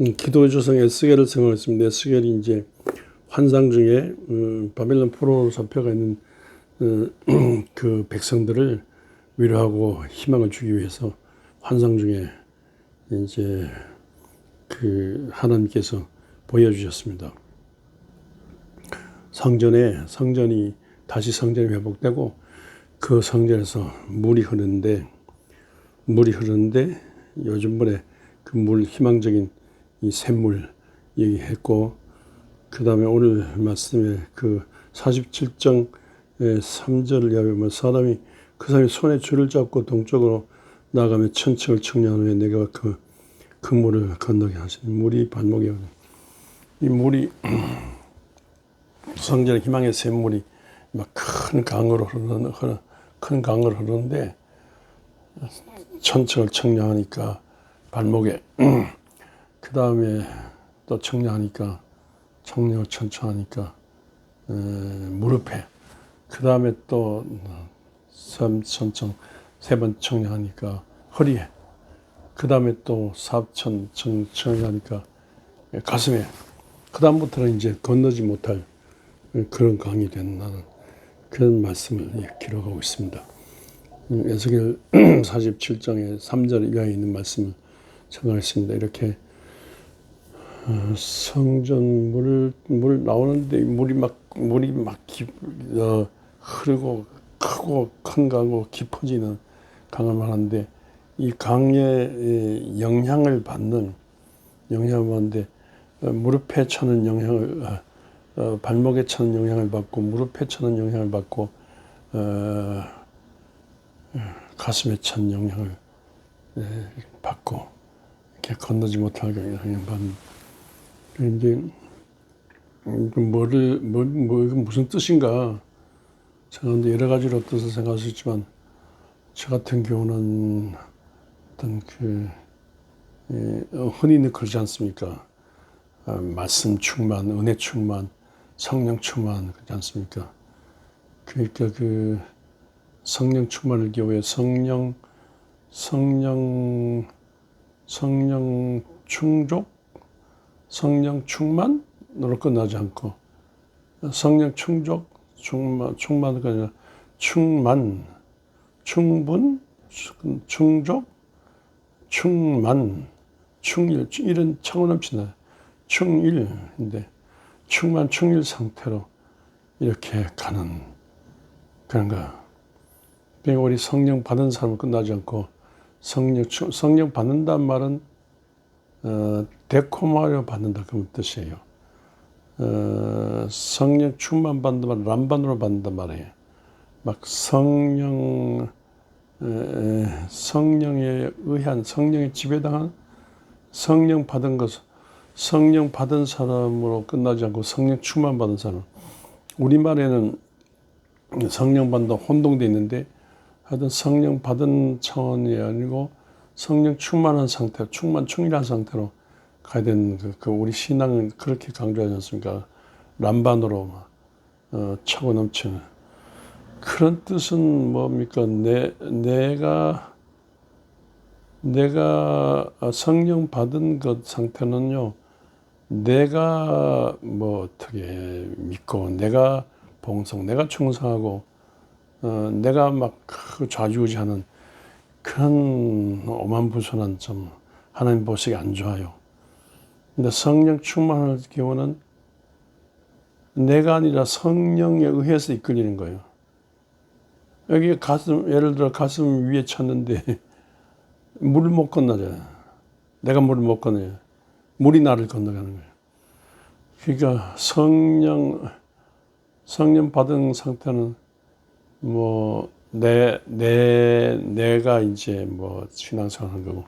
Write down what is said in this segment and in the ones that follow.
음, 기도의 조성 에스겔을 생각했습니다. 에스겔이 이제 환상 중에 음, 바벨론 포로로 잡혀가 있는 어, 그 백성들을 위로하고 희망을 주기 위해서 환상 중에 이제 그 하나님께서 보여주셨습니다. 성전에 성전이 다시 성전이 회복되고 그 성전에서 물이 흐르는데 물이 흐르는데 요즘번에 그 물 희망적인 이 샘물 얘기했고 그 다음에 오늘 말씀에 그 47장 3절을 이야기하면 사람이 그 사람이 손에 줄을 잡고 동쪽으로 나가며 천척을 청량한 후에 내가 그, 그 물을 건너게 하시니 물이 발목에 이 물이 성전의 희망의 샘물이 막 큰 강으로 흐르는 큰 강으로 흐르는데 천척을 청량하니까 발목에 그 다음에 또 청량하니까 청량을 천천하니까 무릎에 그 다음에 또 삼천청 세 번 청량하니까 허리에 그 다음에 또 사천 청량하니까 가슴에 그 다음부터는 이제 건너지 못할 그런 강이 된다는 그런 말씀을 기록하고 있습니다. 에스겔 47장의 3절 이하에 있는 말씀을 생각했습니다. 이렇게 어, 성전 물, 물 나오는데 물이 막 물이 막 기, 어, 흐르고 크고 큰 강으로 깊어지는 강을 말하는데 이 강의 영향을 받는 영향을 받는데 어, 무릎에 차는 영향을 어, 어, 발목에 차는 영향을 받고 무릎에 차는 영향을 받고 어, 가슴에 찬 영향을 예, 받고 이렇게 건너지 못하게 영향 받는 이제 뭐를 뭐, 뭐 무슨 뜻인가 생각하는데 여러 가지로 뜻을 생각할 수 있지만 저 같은 경우는 어떤 그 예, 흔히는 그러지 않습니까? 아, 말씀 충만, 은혜 충만, 성령 충만 그렇지 않습니까? 그러니까 그 성령 충만을 기호해 성령 성령 성령 충족 성령 충만으로 끝나지 않고. 성령 충족 충만 충만가 아니라 충만. 충분 충족 충만. 충일 이런 차고 넘치나 충일인데 충만 충일 상태로 이렇게 가는 그런 가 그러니까 우리 성령 받은 사람은 끝나지 않고 성령 성령 받는다는 말은 어, 데코마려 받는다 그런 뜻이에요. 어, 성령 충만 받는다 말 람반으로 받는다 말이에요. 막 성령 에, 성령에 의한 성령의 지배당한 성령 받은 것 성령 받은 사람으로 끝나지 않고 성령 충만 받은 사람. 우리말에는 성령 받는 혼동돼 있는데 하여튼 성령 받은 차원이 아니고 성령 충만한 상태, 충만 충일한 상태로 가야 되는 그, 그 우리 신앙은 그렇게 강조하지 않습니까? 람반으로 어, 차고 넘치는 그런 뜻은 뭡니까? 내 내가 내가 성령 받은 것 상태는요. 내가 뭐 어떻게 믿고 내가 봉성, 내가 충성하고 어, 내가 막그 좌지우지하는 그런 오만부선한 좀 하나님 보시기 안 좋아요. 근데 성령 충만할 경우는 내가 아니라 성령에 의해서 이끌리는 거예요. 여기 가슴, 예를 들어 가슴 위에 쳤는데 물을 못 건너잖아요. 내가 물을 못 건너요. 물이 나를 건너가는 거예요. 그러니까 성령, 성령 받은 상태는 뭐, 내, 내, 내가 이제 뭐 신앙생활 하는 거고,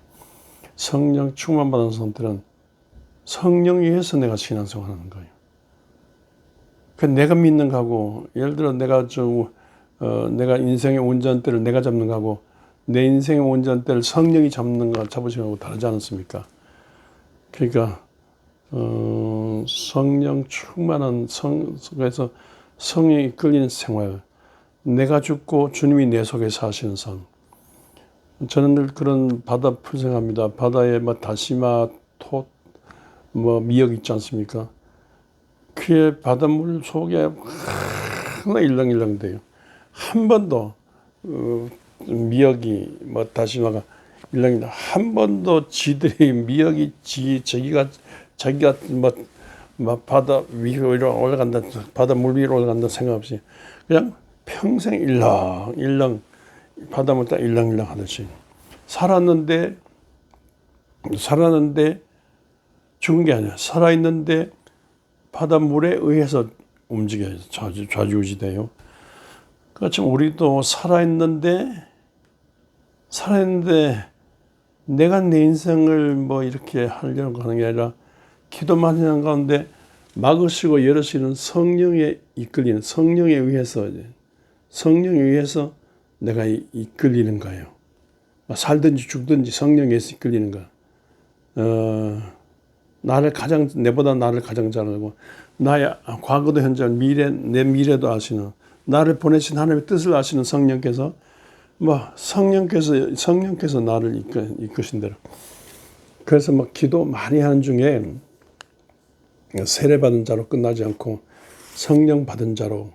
성령 충만 받은 상태는 성령에 의해서 내가 신앙생활 하는 거예요. 그 내가 믿는 거하고, 예를 들어 내가 좀, 어, 내가 인생의 운전대를 내가 잡는 거하고, 내 인생의 운전대를 성령이 잡는 거, 잡으시는 거하고 다르지 않습니까? 그러니까, 어, 성령 충만한 성, 그래서 성령이 이끌리는 생활, 내가 죽고 주님이 내 속에 사시는 삶. 저는 늘 그런 바다 풀생합니다. 바다에 막 다시마, 톳, 뭐 미역 있지 않습니까? 그의 바닷물 속에 하나 일렁일렁대요. 한 번도 어, 미역이 뭐 다시마가 일렁일렁 한 번도 지들이 미역이 지 저기가 자기가 뭐, 뭐 바다 위로 올라간다 바다 물 위로 올라간다 생각 없이 그냥 평생 일렁 일렁 바닷물 딱 일렁일렁 하듯이. 살았는데 살았는데 죽은 게 아니야. 살아있는데 바닷물에 의해서 움직여요 좌주, 좌지우지돼요. 그렇지만 우리도 살아있는데 살아있는데 내가 내 인생을 뭐 이렇게 하려고 하는 게 아니라 기도만 하는 가운데 막으시고 열으시는 성령에 이끌리는 성령에 의해서 성령에 의해서 내가 이끌리는 거예요. 살든지 죽든지 성령에서 이끌리는 거. 어, 나를 가장 내보다 나를 가장 잘 알고 나의 과거도 현재 미래 내 미래도 아시는 나를 보내신 하나님의 뜻을 아시는 성령께서 뭐 성령께서 성령께서 나를 이끄, 이끄신 대로 그래서 막 기도 많이 하는 중에 세례 받은 자로 끝나지 않고 성령 받은 자로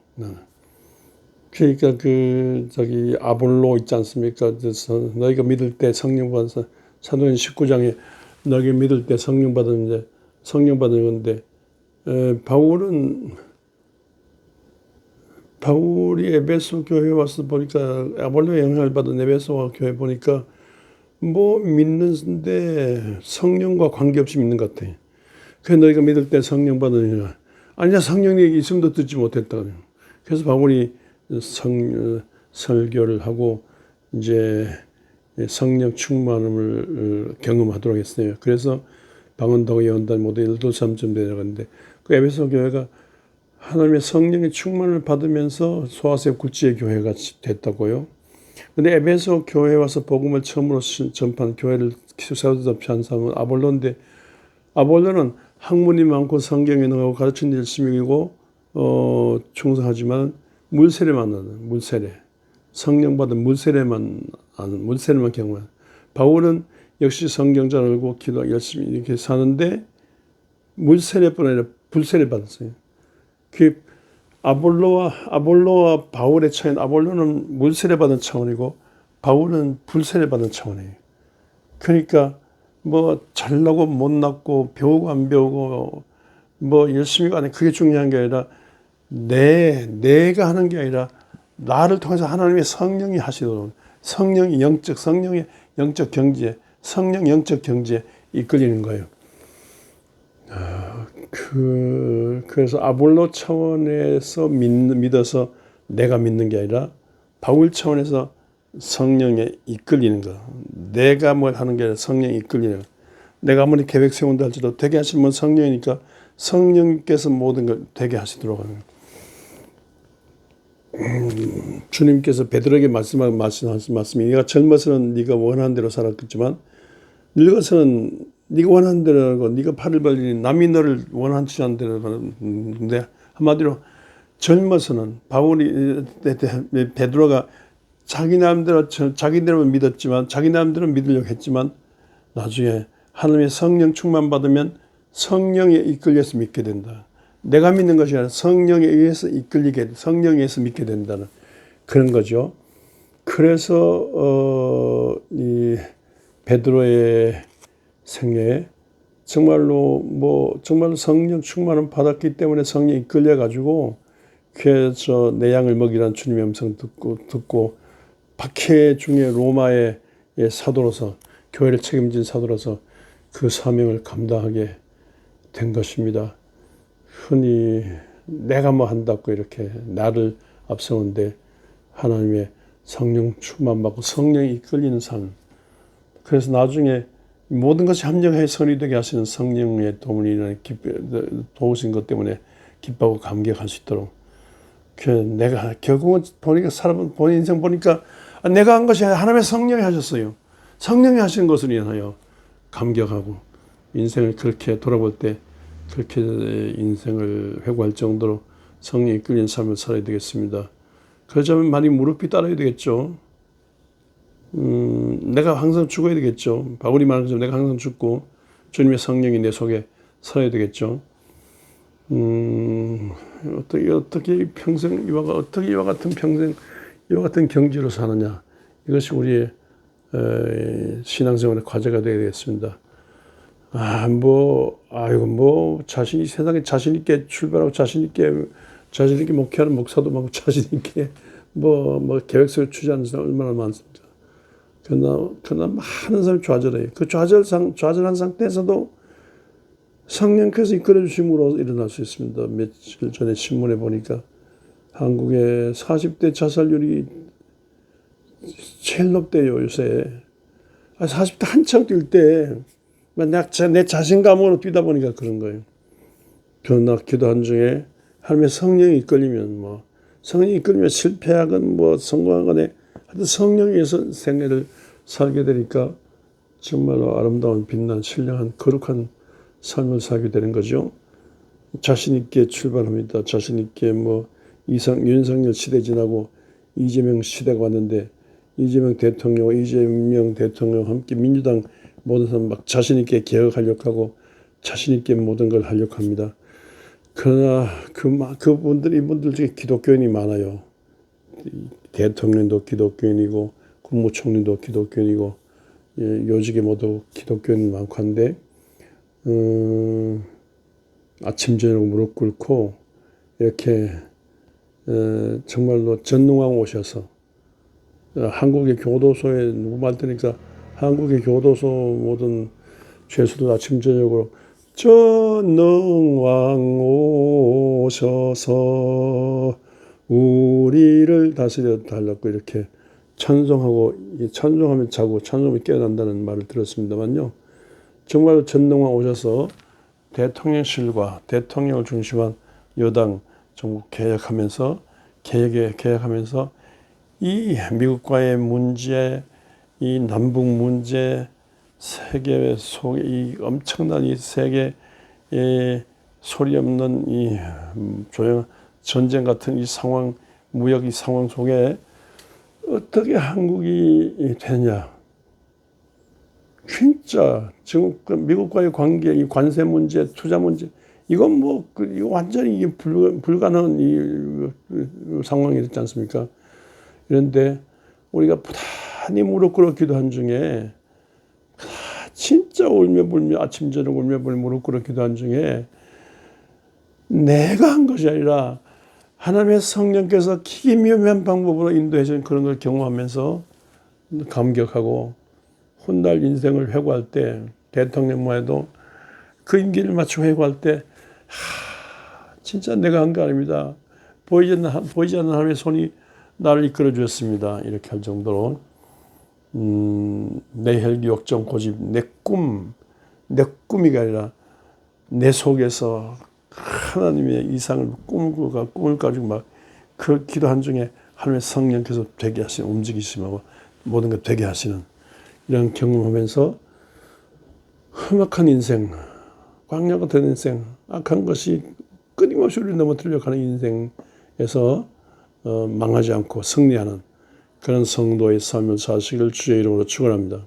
그러니까 그 저기 아볼로 있지 않습니까? 그래서 너희가 믿을 때 성령 받아서 사도행 19장에 너희 믿을 때 성령 이제 성령 받은 건데 에, 바울은 바울이 에베소 교회 와서 보니까 아볼로의 영향을 받은 에베소 교회 보니까 뭐 믿는데 성령과 관계없이 믿는 것 같아. 그 너희가 믿을 때 성령 받으니까 아니야 성령이 있음도 듣지 못했다. 그래서 바울이 성 설교를 하고 이제 성령 충만함을 경험하도록 했어요. 그래서 방언다고 예언단 모두 일도 삼점 내려갔는데 그 에베소 교회가 하나님의 성령의 충만을 받으면서 소아세 굴지의 교회가 됐다고요. 근데 에베소 교회에 와서 복음을 처음으로 전파한 교회를 세워서 한 사람은 아볼로인데 아볼로는 학문이 많고 성경에 능하고 가르친 열심이고 어, 충성하지만 물세례 만나는 물세례 성령 받은 물세례만 아는 물세례만 경험한 바울은 역시 성경 잘 알고 기도 열심히 이렇게 사는데 물세례뿐 아니라 불세례 받았어요. 그 아볼로와 아볼로와 바울의 차이는 아볼로는 물세례 받은 차원이고 바울은 불세례 받은 차원이에요. 그러니까 뭐 잘나고 못났고 배우고 안 배우고 뭐 열심히 가는 그게 중요한 게 아니라 내 내가 하는 게 아니라 나를 통해서 하나님의 성령이 하시도록 성령이 영적 성령의 영적 경지에 성령 영적 경지에 이끌리는 거예요. 아, 그 그래서 아볼로 차원에서 믿, 믿어서 내가 믿는 게 아니라 바울 차원에서 성령에 이끌리는 거. 내가 뭘 하는 게 아니라 성령에 이끌리는 거. 내가 아무리 계획 세운다 할지라도 되게 하시면 뭐 성령이니까 성령께서 모든 걸 되게 하시도록 하는 거. 음, 주님께서 베드로에게 말씀하신 말씀, 말씀이 네가 젊어서는 네가 원하는 대로 살았겠지만 늙어서는 네가 원하는 대로 하고 네가 팔을 벌리니 남이 너를 원하지 않는 대로 하는데 한마디로 젊어서는 바울이 베드로가 자기 나름대로 자기 대로 믿었지만 자기 나름대로 믿으려고 했지만 나중에 하나님의 성령 충만 받으면 성령에 이끌려서 믿게 된다. 내가 믿는 것이 아니라 성령에 의해서 이끌리게 성령에 의해서 믿게 된다는 그런 거죠. 그래서 어, 이 베드로의 생애에 정말로 뭐 정말 성령 충만을 받았기 때문에 성령이 이끌려 가지고 그래서 내 양을 먹이라는 주님의 음성 듣고 듣고 박해 중에 로마의 사도로서 교회를 책임진 사도로서 그 사명을 감당하게 된 것입니다. 흔히 내가 뭐 한다고 이렇게 나를 앞세우는데 하나님의 성령 충만 받고 성령이 이끌리는 삶. 그래서 나중에 모든 것이 합력해 선이 되게 하시는 성령의 도움을 도우신 것 때문에 기뻐하고 감격할 수 있도록 그 내가 결국은 보니까 사람은 본인 인생 보니까 아, 내가 한 것이 아니라 하나님의 성령이 하셨어요. 성령이 하시는 것을 인하여 감격하고 인생을 그렇게 돌아볼 때 그렇게 인생을 회고할 정도로 성령이 이끌린 삶을 살아야 되겠습니다. 그러자면 많이 무릎이 따라야 되겠죠. 음, 내가 항상 죽어야 되겠죠. 바울이 말한 것처럼 내가 항상 죽고 주님의 성령이 내 속에 살아야 되겠죠. 음, 어떻게 어떻게 평생 이와 어떻게 이와 같은 평생 이와 같은 경지로 사느냐 이것이 우리의 에, 신앙생활의 과제가 되어야 되겠습니다. 아, 뭐, 아이고, 뭐, 자신이 세상에 자신있게 출발하고 자신있게, 자신있게 목회하는 목사도 많고 자신있게 뭐, 뭐, 계획서를 취재하는 사람 얼마나 많습니까? 그러나, 그러나 많은 사람이 좌절해요. 그 좌절상, 좌절한 상태에서도 성령께서 이끌어 주심으로 일어날 수 있습니다. 며칠 전에 신문에 보니까 한국의 40대 자살률이 제일 높대요, 요새. 아, 40대 한창 뛸 때, 내 자신감으로 뛰다 보니까 그런 거예요. 그러나 기도한 중에 하나님의 성령이 이끌리면 뭐, 성령이 이끌리면 실패하건 뭐 성공하건 하여튼 성령에 의해서 생애를 살게 되니까 정말로 아름다운 빛난 신령한 거룩한 삶을 살게 되는 거죠. 자신 있게 출발합니다. 자신 있게 뭐 이상 윤석열 시대 지나고 이재명 시대가 왔는데 이재명 대통령, 이재명 대통령 함께 민주당 모든 사람 막 자신 있게 개혁하려고 하고 자신 있게 모든 걸 하려고 합니다. 그러나 그 그분들 이분들 중에 기독교인이 많아요. 대통령도 기독교인이고 국무총리도 기독교인이고 예, 요직에 모두 기독교인 많고 한데 음, 아침 저녁 무릎 꿇고 이렇게 어, 정말로 전능왕 오셔서 어, 한국의 교도소에 누구 말 들으니까 한국의 교도소 모든 죄수들 아침 저녁으로 전능왕 오셔서 우리를 다스려 달라고 이렇게 찬송하고 찬송하면 자고 찬송하면 깨어난다는 말을 들었습니다만요. 정말 전능왕 오셔서 대통령실과 대통령을 중심한 여당 정국 개혁하면서 개혁에 개혁하면서 이 미국과의 문제, 이 남북 문제, 세계 속에 이 엄청난 이 세계의 소리 없는 이 조용 전쟁 같은 이 상황, 무역 이 상황 속에 어떻게 한국이 되냐? 진짜 지금 그 미국과의 관계, 이 관세 문제, 투자 문제, 이건 뭐 그, 이거 완전히 이게 불, 불가능한 이, 이 상황이 됐지 않습니까? 그런데 우리가 부 단히 무릎 꿇어 기도한 중에 진짜 울며 불며 아침 저녁 울며 불며 무릎 꿇어 기도한 중에 내가 한 것이 아니라 하나님의 성령께서 기미묘한 방법으로 인도해 준 그런 걸 경험하면서 감격하고 훗날 인생을 회고할 때 대통령만 도그 임기를 맞추고 회고할 때 하, 진짜 내가 한 거 아닙니다. 보이지 않는, 보이지 않는 하나님의 손이 나를 이끌어 주었습니다. 이렇게 할 정도로 음, 내 혈기 역정 고집 내 꿈, 내 꿈이가 아니라 내 속에서 하나님의 이상을 가 꿈을 가지고 막 그 기도한 중에 하나님의 성령께서 되게 하시는 움직이심하고 모든 것 되게 하시는 이런 경험하면서 험악한 인생, 광야 같은 인생, 악한 것이 끊임없이 우리를 넘어뜨리려고 하는 인생에서 어, 망하지 않고 승리하는 그런 성도의 삶을 사시길 주의 이름으로 축원합니다.